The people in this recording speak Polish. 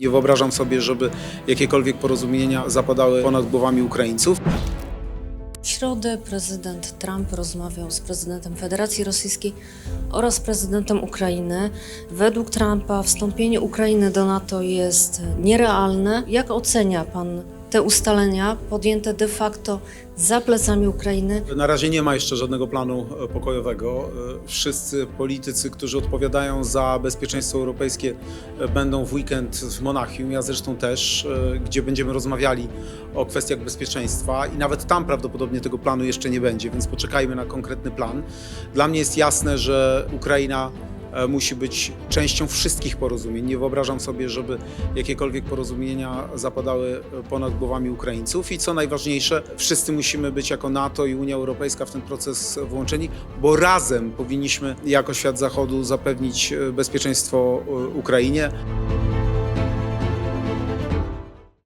Nie wyobrażam sobie, żeby jakiekolwiek porozumienia zapadały ponad głowami Ukraińców. W środę prezydent Trump rozmawiał z prezydentem Federacji Rosyjskiej oraz prezydentem Ukrainy. Według Trumpa wstąpienie Ukrainy do NATO jest nierealne. Jak ocenia pan te ustalenia podjęte de facto za plecami Ukrainy? Na razie nie ma jeszcze żadnego planu e, pokojowego. E, Wszyscy politycy, którzy odpowiadają za bezpieczeństwo europejskie, e, będą w weekend w Monachium, ja zresztą też, gdzie będziemy rozmawiali o kwestiach bezpieczeństwa i nawet tam prawdopodobnie tego planu jeszcze nie będzie, więc poczekajmy na konkretny plan. Dla mnie jest jasne, że Ukraina musi być częścią wszystkich porozumień. Nie wyobrażam sobie, żeby jakiekolwiek porozumienia zapadały e, ponad głowami Ukraińców i co najważniejsze, wszyscy musimy być jako NATO i Unia Europejska w ten proces włączeni, bo razem powinniśmy jako świat Zachodu zapewnić e, bezpieczeństwo e, Ukrainie.